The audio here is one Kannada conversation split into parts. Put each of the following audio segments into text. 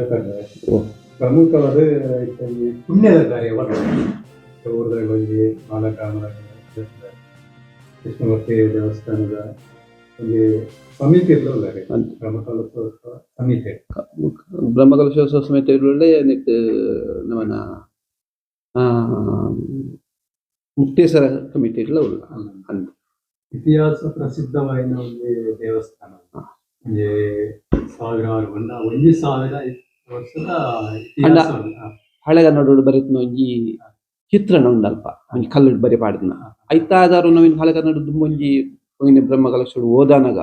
ಸುಧಾಕರ್ ಓ. ಪ್ರಮುಖವಾದ ಈ ಪುಣ್ಯದ ಕಾರ್ಯ ಊರದಲ್ಲಿ ಹೋಗಿ ಮಾಲಕ ಕೃಷ್ಣಮೂರ್ತಿ ದೇವಸ್ಥಾನದ ಒಂದು ಸಮಿತಿ ಇರಲಿಲ್ಲ. ಬ್ರಹ್ಮಕಲಶೋತ್ಸವ ಸಮಿತಿ. ಬ್ರಹ್ಮಕಲಶೋತ್ಸವ ಸಮಿತಿ ಇರಲಿಲ್ಲ ನಮ್ಮನ್ನ ಮುಕ್ತೇಶ್ವರ ಕಮಿಟಿ ಎಲ್ಲ ಉಳ್ಳ ಅಂತ ಇತಿಹಾಸ ಪ್ರಸಿದ್ಧವಾದ ಒಂದು ದೇವಸ್ಥಾನ. ಸಾವಿರ ಸಾವಿರಾರು ಬಂದ ಒಂದು ಸಾವಿರ ವರ್ಷದ ಇತಿಹಾಸ ಉಂಟು. ಆ, ಹಳೆಗನ್ನಡ ಬರೀತ್ನ ಒಂಜಿ ಚಿತ್ರಣ ಉಂಡಲ್ಪ ಒಂಜಿ ಕಲ್ಲುಡು ಬರಿ ಪಾಡ್ದನ. ಐತಾದಾರು ನವೀನ್ ಹಳೆಗನ್ನಡದ ಒಂಜಿ ಬ್ರಹ್ಮ ಬ್ರಹ್ಮಕಲಶೋಡು ಓದಾನಗ.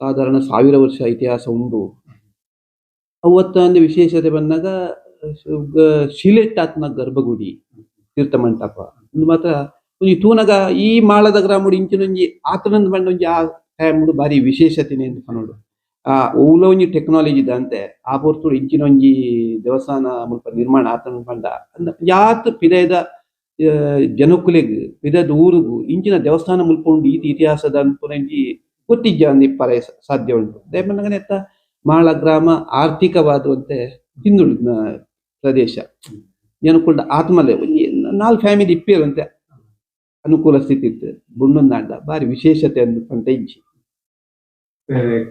ಸಾಧಾರಣ ಸಾವಿರ ವರ್ಷ ಇತಿಹಾಸ ಉಂಡು. ಅವತ್ತ ಒಂದು ವಿಶೇಷತೆ ಬಂದಾಗ ಶಿಲೆಟ್ಟಾತ್ನ ಗರ್ಭಗುಡಿ ತೀರ್ಥ ಮಂಟಪ. ಒಂದು ಮಾತ್ರ ಒಂಜಿ ತೂನಗ ಈ ಮಾಳದ ಗ್ರಾಮಡು ಇಂಚಿನೊಂಜಿ ಆತನಂದ್ ಬಂಡ ಒಂಜಿ ಆ ಟೈಮ್ ಬಾರಿ ವಿಶೇಷತೆನೆ ಅಂತ ಪನೋಡು ಆ ಊಲ ಒಂಜಿ ಟೆಕ್ನಾಲಜಿ ಇದಂತೆ ಆ ಪೊರ್ತುಡು ಇಂಚಿನೊಂಜಿ ದೇವಸ್ಥಾನ ಮುಲ್ಪ ನಿರ್ಮಾಣ ಆತನ ಪಂಡ ಯಾತ್ ಪಿದಯದ ಜನಕುಲೆಗ್ ಪಿದದ ಊರುಗು ಇಂಚಿನ ದೇವಸ್ಥಾನ ಮುಲ್ಪ ಉಂಡು ಈತ ಇತಿಹಾಸದ ಅನ್ಪುನಂಜಿ ಗೊತ್ತಿಜ್ಜ ಅಂದ್ ಇಪ್ಪರೆ ಸಾಧ್ಯ ಉಂಟು ದೇಪಂಡಗನೆ ಎತ್ತ ಮಾಳ ಗ್ರಾಮ ಆರ್ಥಿಕವಾದಂತೆ ಹಿಂದುಳಿದ ಪ್ರದೇಶ. ಜನಕುಲ್ಡ ಆತ್ಮಲೆ ಒಂಜಿ ನಾಲ್ ಫ್ಯಾಮಿಲಿ ಇಪ್ಪೇರಂತೆ ಅನುಕೂಲ ಸ್ಥಿತಿ ಇತ್ತು. ಬುಣ್ಣೊಂದಾಂಡ ಬಾರಿ ವಿಶೇಷತೆ ಅಂದು ಪಂಡ ಮತ್ತೆ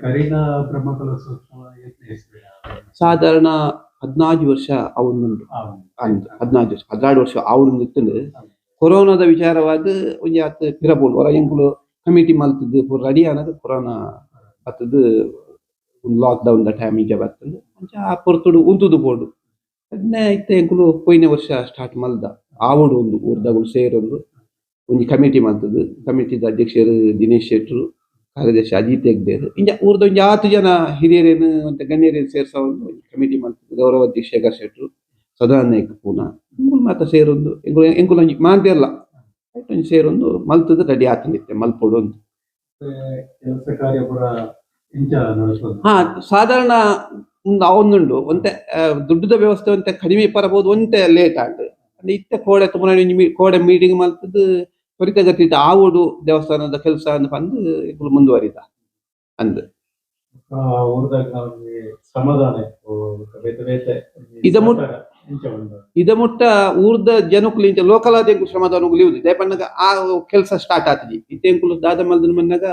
ಕರೀನಾ ಸಾಧಾರಣ ಹದಿನಾಜು ವರ್ಷ ಅವನುಂಡು ಅಂದ್ ಹದಿನಾಜು ವರ್ಷ ಹದಿನಾರು ವರ್ಷ ಅವನು ನಿಂತು ಕೊರೋನಾದ ವಿಚಾರವಾದ ಒಂಜಿ ಆತ್ ಪಿರಬೋಡು ಹೊರ ಎಂಕುಲು ಕಮಿಟಿ ಮಲ್ತದ್ದು ಪೂರ ರೆಡಿ ಆನಾಗ ಕೊರೋನಾ ಲಾಕ್ ಡೌನ್ ದ ಟೈಮ್ ಈಗ ಬರ್ತದೆ ಅಂಚ ಆ ಪೊರ್ತುಡು ಉಂತುದು ಬೋಡು ಅದನ್ನೇ ಐತೆ ಎಂಕುಲು ಪೋಯಿನ ವರ್ಷ ಸ್ಟಾರ್ಟ್ ಮಲ್ದ ಆವಡು ಒಂದು ಊರ್ದಗಳು ಸೇರೊಂದು ಒಂಜಿ ಕಮಿಟಿ ಮಲ್ತದು ಕಮಿಟಿದ ಅಧ್ಯಕ್ಷರು ದಿನೇಶ್ ಶೆಟ್ರು ಕಾರ್ಯದರ್ಶಿ ಅಜಿತ್ ಹೆಗ್ಡೇರ್ ಇಂಜ, ಊರ್ದ ಒಂಜಿ ಆತು ಜನ ಹಿರಿಯರೇನು ಅಂತ ಗಣ್ಯರೇನು ಸೇರ್ಸ ಒಂದು ಕಮಿಟಿ ಮಾಡ್ತಿದ್ದೆ ಗೌರವ ಅಧ್ಯಕ್ಷ ಶೇಖರ್ ಶೆಟ್ರು ಸದಾ ನಾಯ್ಕ ಪೂನ. ಮಾತ್ರ ಮಾತ ಸೇರೊಂದು. ಎಂಕುಲು ಎಂಕುಲು ಒಂಜಿ ಮಾಂತೆರ್ಲ ಆಯ್ತು, ಒಂಜಿ ಸೇರೊಂದು. ಮಲ್ತದ ರೆಡಿ ಆತನಿತ್ತೆ ಮಲ್ಪೊಡು ಒಂದು. ಹಾ, ಸಾಧಾರಣ ಒಂದು ಅವನ್ನುಂಡು ಒಂತೆ ದುಡ್ಡದ ವ್ಯವಸ್ಥೆ ಒಂತೆ ಕಡಿಮೆ ಪರಬಹುದು ಒಂತೆ ಲೇಟ್ ಅಂದ್ರೆ ಇತ್ತೆ ಕೋಡೆ ತುಂಬ, ಕೋಡೆ ಮೀಟಿಂಗ್ ಮಲ್ತದ್ದು ತ್ವರಿತಗತಿ ಆವುಡು ದೇವಸ್ಥಾನದ ಕೆಲಸ ಇಬ್ಬರು ಮುಂದುವರಿದ ಅಂದ್. ಇದ ಮುಟ್ಟ ಇದ ಮುಟ್ಟ ಊರ್ದ ಜನಕ್ಕುಲು ಇಂಚ ಲೋಕಲ್ ಆದ ಶ್ರಮದಾನಗಳು ಇವ್ದು ದಯಪಣ್ಣಗ ಆ ಕೆಲಸ ಸ್ಟಾರ್ಟ್ ಆತದಿ. ಇತ್ತೆಂಕುಲು ದಾದ ಮಲ್ದನ ಮನ್ನಾಗ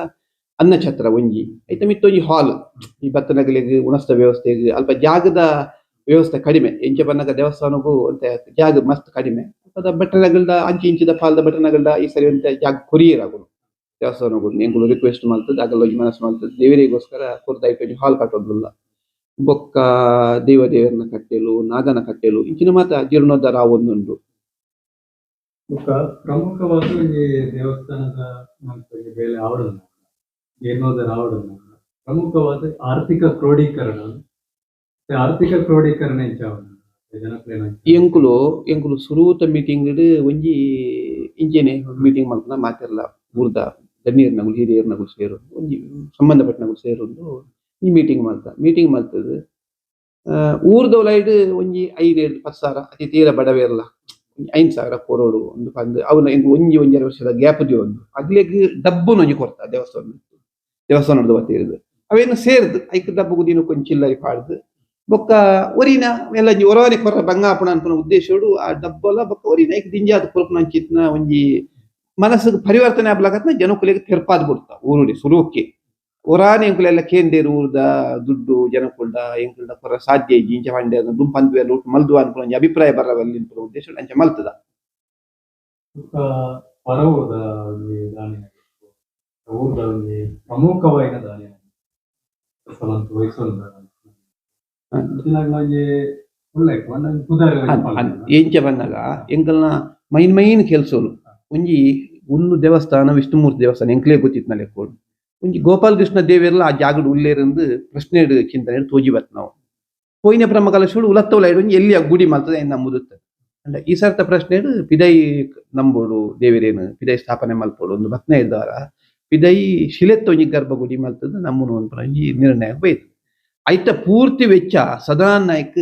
ಅನ್ನ ಛತ್ರ ಒಂಜಿ. ಐತ ಮಿತ್ತ ಒಂಜಿ ಹಾಲ್ ಈ ಭತ್ತನಗಳಿಗೆ ಉಣಸ್ತ ವ್ಯವಸ್ಥೆಗೆ ಅಲ್ಪ ಜಾಗದ ವ್ಯವಸ್ಥೆ ಕಡಿಮೆ. ಎಂಚ ಬನ್ನಗ ದೇವಸ್ಥಾನಕ್ಕೂ ಅಂತ ಜಾಗ ಮಸ್ತ್ ಕಡಿಮೆ. ಅದ ಬೆಟ್ಟನಗಲ್ದ ಅಂಚಿ ಇಂಚಿದ ಪಾಲ್ದ ಬೆಟ್ಟನಗಲ್ದ ಈ ಸರಿ ಅಂತ ಯಾಗ ಕೊರಿಯರ್ ಆಗುನು ದೇವಸ್ಥಾನಗಳು ಎಂಗಳು ರಿಕ್ವೆಸ್ಟ್ ಮಾಡ್ತದೆ, ಆಗಲ್ಲ ಮನಸ್ಸು ಮಾಡ್ತದೆ. ದೇವರಿಗೋಸ್ಕರ ಕುರ್ದಾಯಿಪೇಟೆ ಹಾಲ್ ಕಟ್ಟೋದಿಲ್ಲ ಬೊಕ್ಕ ದೇವ ದೇವರನ್ನ ಕಟ್ಟೆಲು, ನಾಗನ ಕಟ್ಟೆಲು, ಇಂಚಿನ ಮಾತ ಜೀರ್ಣೋದ್ಧಾರ ಒಂದುಂಟು ಪ್ರಮುಖವಾದ ಈ ದೇವಸ್ಥಾನದ ಮೇಲೆ ಆವಡನ್ನ ಜೀರ್ಣೋದ್ಧಾರ ಆವಡನ್ನ ಪ್ರಮುಖವಾದ ಆರ್ಥಿಕ ಕ್ರೋಢೀಕರಣ ಆರ್ಥಿಕ ಕ್ರೋಢೀಕರಣ ಹೆಚ್ಚಾವಣ ಎಂಕುಲು ಎಂಕುಲು ಸುರೂತ ಮೀಟಿಂಗ್ ಒಂಜಿ ಇಂಚೆನೆ ಮೀಟಿಂಗ್ ಮಲ್ಪನ ಮಾತೆರ್ಲ ಊರ್ದ ಗಣ್ಯರ್ನಗಳು ಹಿರಿಯರ್ನಗಳು ಸೇರು ಒಂಜಿ ಸಂಬಂಧಪಟ್ಟನಗಳು ಸೇರೊಂದು ಈ ಮೀಟಿಂಗ್ ಮಲ್ತ ಮೀಟಿಂಗ್ ಮಲ್ತದು ಆ, ಊರ್ದೊಲೈಡ್ ಒಂಜಿ ಐನೇಳು ಪತ್ತು ಸಾವಿರ ಅತಿ ತೀರ ಬಡವೆರ್ಲ ಐದು ಸಾವಿರ ಕೊರೋಡು ಒಂದು ಪಂದ್ ಅವನ ಎಂಕ್ ಒಂಜಿ ಒಂಜಿ ವರ್ಷದ ಗ್ಯಾಪ್ ದಿ ಒಂದು. ಅಗ್ಲೆಗ್ ಡಬ್ಬು ಒಂಜಿ ಕೊಡ್ತ ದೇವಸ್ಥಾನ ದೇವಸ್ಥಾನದ ಬತ್ತಿರದು ಅವೇನು ಸೇರ್ದು ಐಕ್ ಡಬ್ಬು ದಿನ ಕೊಂಚ ಚಿಲ್ಲರಿ ಪಾಡ್ದು ಬೊಕ್ಕ ಒರಿನ, ಎಲ್ಲ ಒಂಜಿ ಒರವನೆ ಕೊರ್ರ ಬಂಗಾಪಣ ಅನ್ಪುನ ಉದ್ದೇಶಡು ಆ ಡಬ್ಬಲ ಬೊಕ್ಕ ಒರಿನ ಐಕ್ ದಿಂಜಾದ ಕೊರ್ಪುನ ಅಂಚಿತ್ನ ಒಂಜಿ ಮನಸ್ಸಿಗೆ ಪರಿವರ್ತನೆ ಆಗ್ಲಕತ್ನ ಜನಕುಲೆಗೆ ತೆರ್ಪಾದ್ ಬಿಡ್ತ ಊರುಡಿ ಸುರುವಕ್ಕೆ ಒರಾನೆ ಎಂಕುಲೆಲ್ಲ ಕೇಂದೇರು ಊರ್ದ ದುಡ್ಡು ಜನಕುಲ್ಡ ಎಂಕುಲ್ಡ ಕೊರ ಸಾಧ್ಯ ಇಜ್ಜಿ ಇಂಚ ಪಂಡೆ ದುಂಪು ಪಂದ್ವೆ ಲೂಟ್ ಮಲ್ದು ಅನ್ಪುನ ಒಂಜಿ ಅಭಿಪ್ರಾಯ ಬರವಲ್ಲಿ ಅನ್ಪುನ ಉದ್ದೇಶ ಅಂಚ ಮಲ್ತದ. ಪ್ರಮುಖವಾದ ದಾನಿ ಸಲಂತ ವಹಿಸೋದು ಇದನ್ನಾಗ ನಂಗೆ ಒಳ್ಳೆ ಒಂದು ಕುದಾರಿ ಎಂಚ ಬಂದಾಗ ಎಂಕಲ್ನ ಮೈನ್ ಮೈನ್ ಕೆಲ್ಸೋಲು ಒಂಜಿ ಒಂದು ದೇವಸ್ಥಾನ ವಿಷ್ಣುಮೂರ್ತಿ ದೇವಸ್ಥಾನ ಎಂಕ್ಲೇ ಗೊತ್ತಿತ್ತು ನಲೆ ಕೋಡ್. ಒಂಜಿ ಗೋಪಾಲಕೃಷ್ಣ ದೇವಿಯರ್ಲ ಆ ಜಾಗಡ್ ಉಳ್ಳೇರಂದು ಪ್ರಶ್ನೆ ಚಿಂತನೆ ತೋಜಿ ಬತ್ ನಾವು. ಪೋಯಿನ ಬ್ರಹ್ಮಕಲಶೋಡು ಉಲತ್ತವಲ ಒಂಜಿ ಎಲ್ಲಿ ಆ ಗುಡಿ ಮಾಡ್ತದೆ ಎಂದು ನಂಬುದುತ್ತ ಅಂಡ ಈ ಸರ್ತ ಪ್ರಶ್ನೆ ಪಿದೈ ನಂಬೋಡು ದೇವಿರೇನು ಪಿದೈ ಸ್ಥಾಪನೆ ಮಲ್ಪೋಡು ಒಂದು ಭಕ್ತನ ಇದ್ದಾರ ಪಿದೈ ಶಿಲೆತ್ತ ಒಂಜಿ ಗರ್ಭಗುಡಿ ಮಲ್ತದ ನಮ್ಮನ್ನು ಒಂದು ನಿರ್ಣಯ ಬೈತು. ಐತ ಪೂರ್ತಿ ವೆಚ್ಚ ಸದಾನ್ ನಾಯ್ಕ್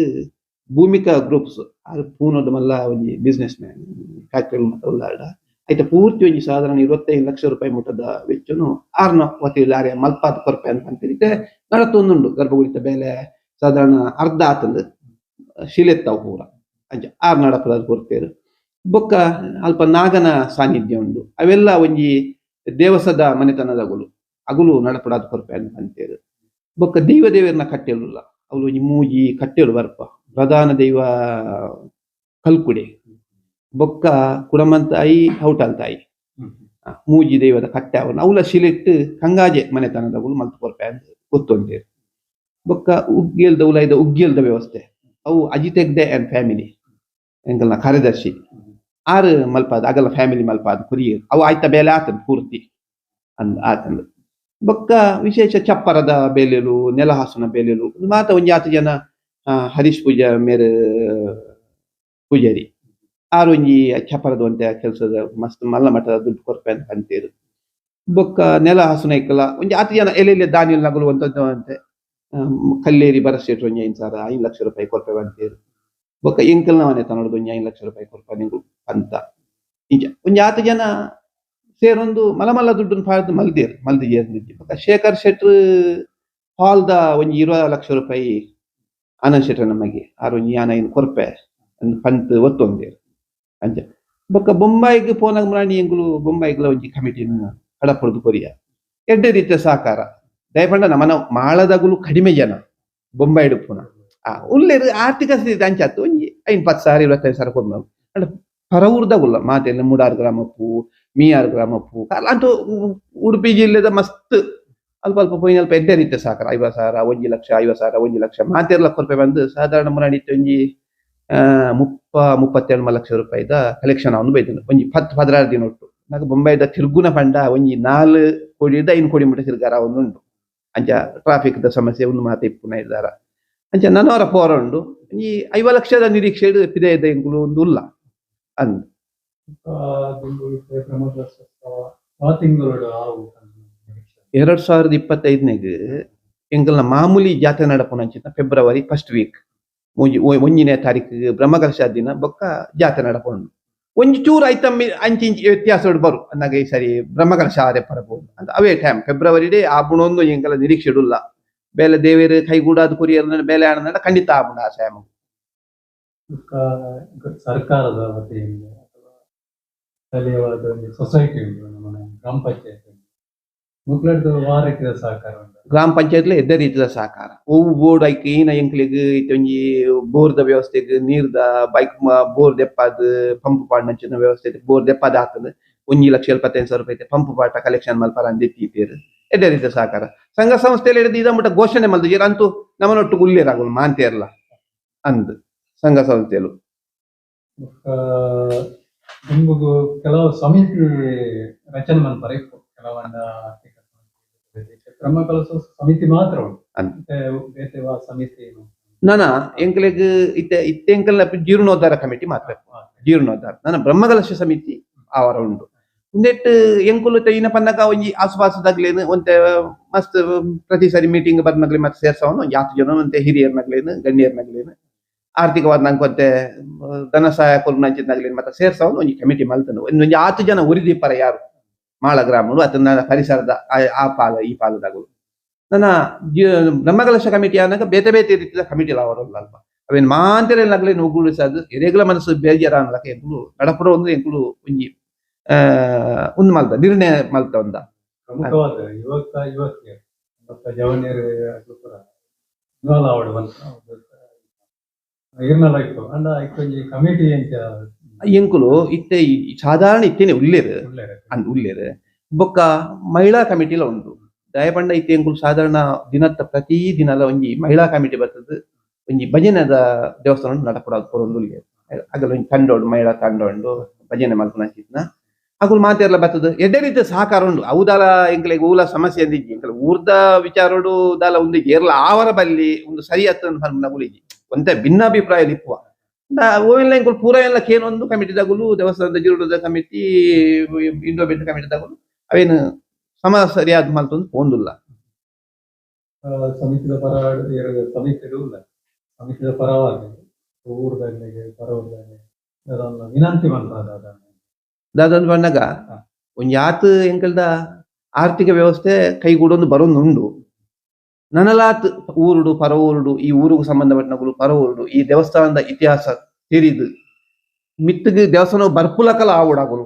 ಭೂಮಿಕಾ ಗ್ರೂಪ್ಸ್ ಅದು ಪೂನದ ಮಲ್ಲ ಒಂಜಿ ಬಿಸ್ನೆಸ್ ಮ್ಯಾನ್ ಫ್ಯಾಕ್ಟರಿ ಉಳ್ಳಾಡ ಐತ ಪೂರ್ತಿ ಒಂಜಿ ಸಾಧಾರಣ ಇರುವತ್ತೈದು ಲಕ್ಷ ರೂಪಾಯಿ ಮುಟ್ಟದ ವೆಚ್ಚನು ಆರ್ನ ಒತ್ತಿ ಲಾರೆ ಮಲ್ಪಾದ ಕೊರಪೆ ಅಂತ ಅಂತಿರಿತೆ ನಡತೊಂದುಂಡು ಗರ್ಭಗುಡಿತ ಬೇಲೆ, ಸಾಧಾರಣ ಅರ್ಧ ಆತಂದು, ಶಿಲೆತ್ತಾವು ಪೂರ. ಅಂಚ ಆರ್ ನಡಪದ ಕೊರ್ತೇರು ಬೊಕ್ಕ ಅಲ್ಪ ನಾಗನ ಸಾನ್ನಿಧ್ಯ ಉಂಡು. ಅವೆಲ್ಲ ಒಂಜಿ ದೇವಸದ ಮನೆತನದಗುಲು ಅಗುಲು ನಡಪಡಾದ ಕೊರಪೆ ಅಂತ ಅಂತೇರು. ಬೊಕ್ಕ ದೈವ ದೇವರನ್ನ ಕಟ್ಟೆಲುಲ್ಲ ಅವಳು ಮೂಜಿ ಕಟ್ಟೆಲು ಬರ್ಪ. ಪ್ರಧಾನ ದೈವ ಕಲ್ಕುಡೆ. ಬೊಕ್ಕ ಕುಡಮಂತಾಯಿ ಐ ಹೌಟಲ್ ತಾಯಿ ಆ, ಮೂಜಿ ದೈವದ ಕಟ್ಟೆ ಅವನು. ಅವಳ ಶಿಲೆಟ್ ಕಂಗಾಜೆ ಮನೆತನದಗಳು ಮಲ್ತು ಕೊರ್ಪೆ ಅಂತ ಗೊತ್ತೊಂದೇರು ಬೊಕ್ಕ ಉಗ್ಗೇಲ್ದ ಉಲಾಯ್ದ ಉಗ್ಗೇಲ್ದ ವ್ಯವಸ್ಥೆ. ಅವು ಅಜಿತೆಗ್ದೆ ಆ್ಯಂಡ್ ಫ್ಯಾಮಿಲಿ ಎಂಕಲ್ನ ಕಾರ್ಯದರ್ಶಿ. ಆರು ಮಲ್ಪಾದ ಅಗಲ ಫ್ಯಾಮಿಲಿ ಮಲ್ಪಾದ ಕುರಿಯರು. ಅವು ಆಯ್ತ ಬೇಲೆ ಆತಂದು ಪೂರ್ತಿ. ಅಂದ್ ಆತಂದು. ಬೊಕ್ಕ ವಿಶೇಷ ಚಪ್ಪರದ ಬೇಲೆಲು ನೆಲಹಾಸನ ಬೇಲೆಲು ಮಾತ ಒಂಜಿ ಆತ ಜನ ಹರೀಶ್ ಪೂಜಾ ಮೇರೆ, ಪೂಜಾರಿ. ಆರೊಂಜಿ ಚಪ್ಪರದ ಒಂತೆ ಕೆಲಸದ ಮಸ್ತ್ ಮಲ್ಲ ಮಠದ ದುಡ್ಡು ಕೊರಪೆ ಅಂತ ಅಂತೀರು. ಬೊಕ್ಕ ನೆಲ ಹಾಸನ ಇಕ್ಕಲ ಒಂಜಿ ಆತ ಜನ ಎಲ್ಲೆಲ್ಲಿ ದಾನಿಯಲ್ಲಿ ನಗಲು ಅಂತದ್ದು ಅಂತೆ ಕಲ್ಲೇರಿ ಬರಸ್ಟೇಟ್ ಒಂಜಿ ಐದು ಸಾವಿರ, ಐದು ಲಕ್ಷ ರೂಪಾಯಿ ಕೊರಪೆ ಅಂತೀರು. ಬೊಕ್ಕ ಇಂಕಲ್ನ ಮನೆ ತನ್ನೋದು ಒಂಜಿ ಐದು ಲಕ್ಷ ರೂಪಾಯಿ ಕೊರಪೆ ನಿಂಗು ಅಂತ. ಇಂಚ ಒಂಜಿ ಆತ ಜನ ಸೇರೊಂದು ಮಲಮಲ್ಲ ದುಡ್ಡನ್ನು ದುಡ್ಡು ಪಾಡ್ದು ಮಲ್ದೇರು ಮಲ್ದಿ ಬೊಕ ಶೇಖರ್ ಶೆಟ್ರ್ ಹಾಲ್ದ ಒಂಜಿ ಇರುವ ಲಕ್ಷ ರೂಪಾಯಿ ಆನಂದ್ ಶೆಟ್ರ್ ನಮಗೆ. ಆರು ಒಂಜಿ ಆನ ಇನ್ ಕೊರ್ಪೆ ಪಂತ್ ಒತ್ತೊಂದೇರು ಅಂಚ ಬೊಕ್ಕ ಬೊಂಬಾಯಿಗೆ ಪೋನಾಗ ಮರಾಣಿ ಎಂಗುಲು ಬೊಂಬಾಯಿಗ್ಲ ಒಂಜಿ ಕಮಿಟಿನ ಕಡಪೊಡ್ದು ಕೊರಿಯ. ಎಡ್ಡೆ ರೀತಿಯ ಸಹಕಾರ ದಯಪಂಡ ನಮನ ಮಾಳದಗುಲು ಕಡಿಮೆ ಜನ ಬೊಂಬಾಯಿಡು ಪುನ. ಆ, ಉಲ್ಲೇರು ಆರ್ಥಿಕ ಸ್ಥಿತಿ ಅಂಚಾತು ಒಂಜಿ ಐನ್ ಪತ್ತು ಸಾವಿರ ಇವತ್ತೈದು ಸಾವಿರ ಅಂಡ್ ಪರವೂರ್ದಾಗುಲ್ಲ. ಮಾತೆಲ್ಲ ಮೂಡಾರು ಗ್ರಾಮಪ್ಪು ಮೀಯಾರು ಗ್ರಾಮಪ್ಪು ಅಂತೂ ಉಡುಪಿ ಜಿಲ್ಲೆದ ಮಸ್ತ್. ಅಲ್ಪ ಅಲ್ಪ ಪೋಯಿನ ಅಲ್ಪ ಎಡ್ಡೆ ರೀತಿಯ ಸಹಕಾರ ಐವತ್ತು ಸಾವಿರ, ಒಂಜಿ ಲಕ್ಷ ಐವತ್ತು ಸಾವಿರ, ಒಂಜಿ ಲಕ್ಷ. ಮಾತೆರ್ ಲಕ್ಷ ರೂಪಾಯಿ ಬಂದು ಸಾಧಾರಣ ಮುರಾಣಿ ಒಂಜಿ ಮುಪ್ಪ ಮುಪ್ಪತ್ತೆರಡು ಲಕ್ಷ ರೂಪಾಯಿದ ಕಲೆಕ್ಷನ್ ಅವನು ಬೈದನು. ಒಂಜಿ ಪತ್ತು ಪದಿನಾರು ದಿನ ಬೊಂಬೈದ ತಿರ್ಗುನ ಪಂಡ ಒಂಜಿ ನಾಲ್ ಕೋಡಿದ ಐನ್ ಕೋಡಿ ಮುಟ್ಟ ತಿರ್ಗಾರ ಒಂದು ಉಂಟು ಅಂಚ ಟ್ರಾಫಿಕ್ ದ ಸಮಸ್ಯೆ ಒಂದು ಮಾತೆ ಇಪ್ಪುನ ಇದ್ದಾರ ಅಂಚ ನನ್ನವರ ಪೋರ ಉಂಡು. ಈ ಐವ ಲಕ್ಷದ ನಿರೀಕ್ಷೆ ಪಿದೆ ಇದ್ದ ಎಂಕುಲು ಎರಡ್ ಸಾವಿರದ ಇಪ್ಪತ್ತೈದನೇಗ್ ಎಂಕಲ್ನ ಮಾಮೂಲಿ ಜಾತ್ರೆ ನಡಪುನ ಅಂಚಿನ ಫೆಬ್ರವರಿ ಫಸ್ಟ್ ವೀಕ್ ಒಂಜಿನೇ ತಾರೀಕು ಬ್ರಹ್ಮಕಲಶ ದಿನ ಬೊಕ್ಕ ಜಾತ್ರೆ ನಡಪುಂಡು. ಒಂಜಿ ಚೂರು ಐತಮ್ಮಿ ಅಂಚಿ ಇಂಚಿ ವ್ಯತ್ಯಾಸ ಬರು. ಅಂದಾಗ ಈ ಸರಿ ಬ್ರಹ್ಮಕಲಶ ಆರೆ ಪರಬಹುದು ಅಂತ ಅವೇ ಟೈಮ್ ಫೆಬ್ರವರಿ ಡೇ ಆಪುಣೊಂದು ಎಂಕಲ ನಿರೀಕ್ಷೆ ಇಡುಲ್ಲ. ಬೇಲೆ ದೇವೇರು ಕೈಗೂಡಾದ ಕುರಿಯರ್ ಬೇಲೆ ಆನಂದ ಖಂಡಿತ ಆಪುಂಡು ಆ ಸರ್ಕಾರದ ವತಿಯಿಂದ ಸ್ಥಳೀಯವಾದ ಒಂದು ಸೊಸೈಟಿ ಉಂಟು ನಮ್ಮ ಗ್ರಾಮ ಪಂಚಾಯತ್ ಮಕ್ಕಳದ್ದು ವಾರಕ್ಕೆ ಸಹಕಾರ ಉಂಟು. ಗ್ರಾಮ ಪಂಚಾಯತ್ಲೆ ಎದ್ದ ರೀತಿಯ ಸಹಕಾರ. ಹೂವು ಬೋರ್ಡ್ ಐಕ್ ಈನ ಎಂಕ್ಲಿಗ್ ಇತ್ತೊಂಜಿ ಬೋರ್ದ ವ್ಯವಸ್ಥೆಗ್ ನೀರ್ದ ಬೈಕ್ ಬೋರ್ ದೆಪ್ಪಾದ್ ಪಂಪ್ ಪಾಡ್ನಂಚಿನ ವ್ಯವಸ್ಥೆ ಬೋರ್ ದೆಪ್ಪಾದ ಆತದ ಒಂಜಿ ಲಕ್ಷ ಎಲ್ಪತ್ತೈದು ಸಾವಿರ ರೂಪಾಯಿ ಪಂಪ್ ಪಾಟ ಕಲೆಕ್ಷನ್ ಮಲ್ಪರ ಅಂದಿತ್ತೀರು ಎಡ್ಡೆ ರೀತಿಯ ಸಹಕಾರ. ಸಂಘ ಸಂಸ್ಥೆಯಲ್ಲಿ ಹಿಡಿದು ಇದ ಮಟ್ಟ ಘೋಷಣೆ ಮಲ್ದು ಅಂತೂ ನಮ್ಮನೊಟ್ಟು ಉಲ್ಲೇರಾಗಲು ಮಾಂತೇರ್ಲ ಅಂದ್ ಸಂಘ ಸಂಸ್ಥೆಲು. ನಿಮಗೂ ಕೆಲವು ಸಮಿತಿ ರಚನೆ ಮಾಡ್ತಾರೆ ಕೆಲವೊಂದು. ಕ್ರಮ ಕಲಿಸೋ ಸಮಿತಿ ಮಾತ್ರ ಉಂಟು. ಸಮಿತಿ? ನಾನ ಎಂಕ್ಲೆಗ್ ಇತ್ತೆ ಇತ್ತೆ ಎಂಕಲ್ನ ಜೀರ್ಣೋದ್ಧಾರ ಕಮಿಟಿ ಮಾತ್ರ. ಜೀರ್ಣೋದ್ಧಾರ. ನನ್ನ ಬ್ರಹ್ಮಕಲಶ ಸಮಿತಿ ಆವರ ಉಂಡು ಉಂದೆಟ್ ಎಂಕುಲು ಇನ ಪನ್ನಕ ಒಂಜಿ ಆಸುಪಾಸದಾಗ್ಲೇನು ಒಂತೆ ಮಸ್ತ್ ಪ್ರತಿ ಸಾರಿ ಮೀಟಿಂಗ್ ಬರ್ನಾಗ್ಲಿ ಮತ್ತೆ ಸೇರ್ಸವನು. ಯಾತ್ ಜನ ಒಂತೆ ಹಿರಿಯರ್ನಾಗ್ಲೇನು ಗಣ್ಯರ್ನಗ್ಲೇನು. ಆರ್ಥಿಕವಾದ ನಂಗೆ ಧನ ಸಹಾಯ ಕೊರ್ನಂಚಿದ್ನಾಗ್ಲೇನು ಮತ್ತೆ ಸೇರ್ಸವನು ಒಂಜಿ ಕಮಿಟಿ ಮಲ್ತನು ಒಂದೊಂಜಿ ಹತ್ತು ಜನ ಉರಿದೀಪರ ಯಾರು? ಮಾಳ ಗ್ರಾಮಗಳು ಅದನ್ನ ಪರಿಸರದ ಆ- ಪಾಲ ಈ ಪಾಲದಾಗಲು ನನ್ನ ಬ್ರಹ್ಮಕಲಶ ಕಮಿಟಿ ಆನಾಗ ಬೇತೆ ಬೇತೆ ರೀತಿಯ ಕಮಿಟಿ ಅವರಲ್ಲ ಅಲ್ಪ ಅವೇನು ಮಾಂತೆರೆ ನಗ್ಲೇನು ಉಗುಳಿಸೋದು ಎರೆಗ್ಲ ಮನಸ್ಸು ಬೇಜಾರ ಅನ್ನಲಕ ಎಂಕುಲು ನಡಪುರ ಒಂದು ಎಂಕುಲು ಒಂಜಿ ಒಂದು ಮಲ್ತ, ನಿರ್ಣಯ ಮಲ್ತ ಒಂದ. ಪ್ರಮುಖವಾದ ಯುವಕ ಯುವತಿಯರು ಮತ್ತು ಜವನಿಯರು ಅದು ಕೂಡ ಇನ್ವಾಲ್ವ್ ಆವಡು ಇರ್ನಲ್ಲ ಇತ್ತು ಎಂಕುಲು ಇತ್ತೆ ಈ ಸಾಧಾರಣ ಇತ್ತೇನೆ ಉಲ್ಲೇರು ಅಂದ್ ಉಲ್ಲೇರು ಬೊಕ್ಕ ಮಹಿಳಾ ಕಮಿಟಿಲ ಉಂಟು. ದಯಪಂಡ ಇತ್ತೆ ಎಂಕುಲು ಸಾಧಾರಣ ದಿನತ್ತ ಪ್ರತಿ ದಿನಲ ಒಂಜಿ ಮಹಿಳಾ ಕಮಿಟಿ ಬರ್ತದೆ. ಒಂಜಿ ಭಜನೆದ ದೇವಸ್ಥಾನ ನಡಪುಡಾದು ಪೊರೊಂದು ಉಲ್ಲೇರು ಅಗಲ ಒಂಜಿ ತಂಡ ಉಂಡು ಮಹಿಳಾ ತಂಡ ಉಂಡು ಭಜನೆ ಮಲ್ಪನ ಚಿತ್ನ ಅಕುಲು ಮಾತೆರ್ಲ ಬರ್ತದೆ. ಎಡೆ ರೀತಿ ಸಹಕಾರ ಉಂಡು ಅವುದಾಲ ಎಂಕಲೆ ಊಲ ಸಮಸ್ಯೆ ಅಂದಿಜ್ಜಿ ಎಂಕಲ್ ಊರ್ದ ವಿಚಾರೋಡು ದಾಲ ಒಂದು ಏರ್ಲ ಆವರ ಬಲ್ಲಿ ಒಂದು ಸರಿಯತ್ತ ನಗುಲಿಜಿ ಒಂತೆ ಭಿನ್ನಾಭಿಪ್ರಾಯ ಲಿಪ್ಪುವ ಓವೆಲ್ಲ ಎಂಕುಲು ಪೂರ ಎಲ್ಲ ಕೇನೊಂದು ಕಮಿಟಿದಾಗುಲು ದೇವಸ್ಥಾನದ ಜಿರುಡದ ಕಮಿಟಿ ಇಂಡೋ ಬೆಡ್ ಕಮಿಟಿದಾಗುಲು ಅವೇನು ಸಮ ಸರಿಯಾದ ಮಲ್ತೊಂದು ಪೋಂದುಲ್ಲ ಸಮಿತಿದ ಪರ ಸಮಿತಿಗಳು ಸಮಿತಿದ ಪರವಾಗಿ ಊರದಾಗಲಿಗೆ ಪರವಾಗಿ ವಿನಂತಿ ಮಾಡ್ತಾರೆ ದಾದಂದು ಬಂದಾಗ ಒಂಜಿ ಆತು ಎಂಕಲ್ದ ಆರ್ಥಿಕ ವ್ಯವಸ್ಥೆ ಕೈಗೂಡೊಂದು ಬರೋದು ಉಂಡು ನನಲಾತ್ ಊರುಡು ಪರ ಊರುಡು ಈ ಊರಿಗೂ ಸಂಬಂಧಪಟ್ಟನಗಳು ಪರ ಊರುಡು ಈ ದೇವಸ್ಥಾನದ ಇತಿಹಾಸ ತಿಳಿದು, ಮಿತ್ತಿಗೆ ದೇವಸ್ಥಾನ ಬರ್ಪುಲಕಲ ಆವುಡಾಗುಲು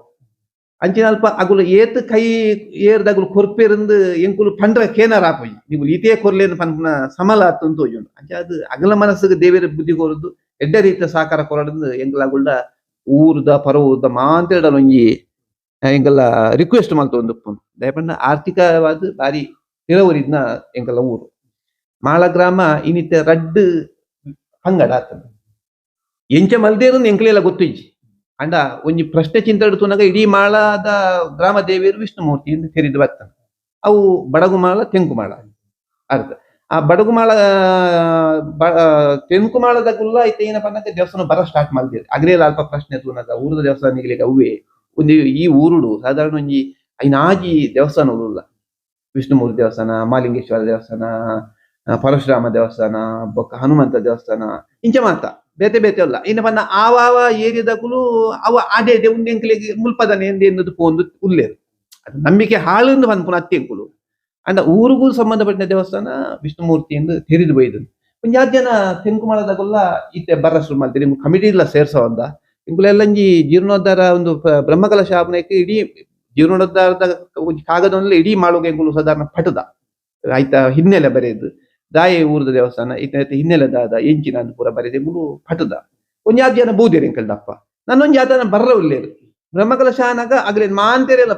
ಅಂಚಿನ ಅಲ್ಪ ಅಗುಲು ಏತ್ ಕೈ ಏರ್ದಗುಲು ಕೊರ್ಪೆರಂದು ಎಂಕುಲು ಪಂಡ್ರ ಕೇನಾರ ಆಪೋಯಿ ನೀವು ಈತೇ ಕೊರ್ಲೇನು ಪನ್ಪುನ ಸಮಲ ಆತು ತೋಜುಂಡು ಅಂಚ ಅದು ಅಗಲ ಮನಸ್ಸಿಗೆ ದೇವೇರ ಬುದ್ಧಿ ಕೋರದು, ಎಡ್ಡ ರೀತಿಯ ಸಾಕಾರ ಕೊರಡಂದು ಎಂಕಲಾಗುಳ್ಳ ಊರ್ದ ಪರ ಊರ್ದ ಮಾಂತೇಡಲ ಒಂಜಿ ಎಂಕಲ್ಲ ರಿಕ್ವೆಸ್ಟ್ ಮಲ್ತೊಂದು ಉಪ್ಪುಂಡು ದಯಪಂಡ ಆರ್ಥಿಕವಾದ ಬಾರಿ ತಿರವರಿದ್ನ ಎಂಕಲ್ಲ ಊರು. ಇನಿತ ರಡ್ಡ್ ಅಂಗಡ ಆತನ ಎಂಚ ಮಲ್ದೇರು ಎಂಕ್ಲೆಲ್ಲ ಗೊತ್ತಿಜ್ಜಿ. ಅಂಡ ಒಂಜಿ ಪ್ರಶ್ನೆ ಚಿಂತಡುತುನಾಗ ಇಡೀ ಮಾಳದ ಗ್ರಾಮ ದೇವಿಯರು ವಿಷ್ಣುಮೂರ್ತಿ ಎಂದು ತೆರಿದು ಬರ್ತಾನೆ ಅವು ಬಡಗುಮಾಳ, ತೆಂಕುಮಾಳ ಅರ್ಥ. ಆ ಬಡಗುಮಾಳ ತೆಂಕುಮಾಳದ ಗುಲ್ಲ ಐತೆ ಏನಪ್ಪ ಅಂದ್ರೆ ದೇವಸ್ಥಾನ ಬರ ಸ್ಟಾರ್ಟ್ ಮಾಡ್ತೀರಿ ಅಗ್ರೇಲ ಅಲ್ಪ ಪ್ರಶ್ನೆ ತೂನಾಗ ಊರದ ದೇವಸ್ಥಾನಗಳಿಗೆ ಅವೇ ಒಂದು ಈ ಊರುಡು, ಸಾಧಾರಣ ಒಂಜಿ ಐನಾಜಿ ದೇವಸ್ಥಾನ ಉಲ್ಲ ವಿಷ್ಣುಮೂರ್ತಿ ದೇವಸ್ಥಾನ, ಮಾಲಿಂಗೇಶ್ವರ ದೇವಸ್ಥಾನ ಪರಶುರಾಮ ದೇವಸ್ಥಾನ, ಬೊಕ್ಕ ಹನುಮಂತ ದೇವಸ್ಥಾನ, ಇಂಚೆ ಮಾತ ಬೇತೆ ಬೇತೆ ಅಲ್ಲ ಇನ್ನು ಬನ್ನ ಆವಾವ ಏರಿದಾಗಲು ಅವ ಅದೇ ದೆ ಉಂಡೆ ಎಂಕ್ಲೆಗೆ ಮುಲ್ಪದನೆ ಎಂದು ಎನ್ನುದು ಪೋಂದು ಉಲ್ಲೇರು ಅದು ನಂಬಿಕೆ ಹಾಳಂದು ಬಂದ್ಪುನ ಅತ್ತೆಂಕುಲು. ಅಂದ ಊರಿಗೂ ಸಂಬಂಧಪಟ್ಟ ದೇವಸ್ಥಾನ ವಿಷ್ಣುಮೂರ್ತಿ ಎಂದು ತೆರೆದು ಬೈದು ಒಂಜಾತ್ ಜನ ತೆಂಕುಮಾಳದಾಗೆಲ್ಲ ಈತೆ ಬರ ಶುರು ಮಾಡ್ತೀರಿ ನಿಮ್ಗೆ ಕಮಿಟಿ ಇಲ್ಲ ಸೇರ್ಸವಂದ ಇಂಕುಲೆಲ್ಲಂಜಿ ಜೀರ್ಣೋದ್ಧಾರ ಒಂದು ಬ್ರಹ್ಮಕಲ ಶಾಪನಕ್ಕೆ ಇಡೀ ಜೀರ್ಣೋದ್ಧಾರದ ಕಾಗದ ಇಡೀ ಮಾಡುವ ಸಾಧಾರಣ ಪಟದ. ಆಯ್ತಾ ಹಿನ್ನೆಲೆ ಬರೆದು. ದಾಯ ಊರದ ದೇವಸ್ಥಾನ ಇತ್ತ ಹಿನ್ನೆಲೆ ದಾದ ಎಂಚಿನ ಪೂರ ಬರೆದು, ಮುಳು ಪಟದ ಒಂಜಾತ್ ಜನ ಬೂದಿರಿ ಎಂಕಲ್ದಪ್ಪ ನನ್ನೊಂದು ಜಾತನ ಬರ್ರ ಉಳ್ಳೇರು ಬ್ರಹ್ಮಕಲಶ ಆನಾಗ ಅಗ್ಲೆ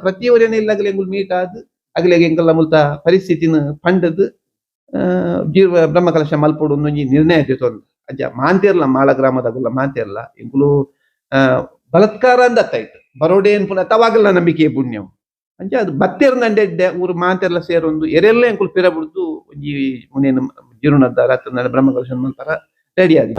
ಪ್ರತಿಯೊರೇನ ಇಲ್ಲ ಅಗಲೇ ಎಂಗುಲ್ ಮೀಟ್ ಆದ್ ಅಗಲೇ ಎಂಕಲ್ಲ ಮುಲ್ತ ಪರಿಸ್ಥಿತಿನ ಪಂಡದ್ ಜೀವ ಬ್ರಹ್ಮಕಲಶ ಮಲ್ಪಡು ಒಂದೊಂಜಿ ನಿರ್ಣಯ ತಿತ್ತೊಂದು ಅಜ್ಜ ಮಾಂತೇರ್ಲ ಮಾಳ ಗ್ರಾಮದಾಗುಲ್ಲ ಮಾಂತೇರ್ಲ ಆ, ಬಲತ್ಕಾರ ಅಂದ ಅತ್ತಾಯ್ತು ಬರೋಡೆ ಪುನಃ ತವಾಗಲ್ಲ ನಂಬಿಕೆ ಪುಣ್ಯವು ಅಂಚ ಅದು ಬತ್ತೇರ್ ನಂಡೆಡ್ಡೆ ಊರು ಮಾಂತೆರ್ಲ ಸೇರೊಂದು ಎರೆಲ್ಲ ಎಂಕುಲು ಪಿರ ಒಂಜಿ ಮುನೇನು ಜೀರ್ಣೋದ್ಧಾರ ಬ್ರಹ್ಮಕಲಶ ಮಲ್ಪರ ರೆಡಿ ಆದಿ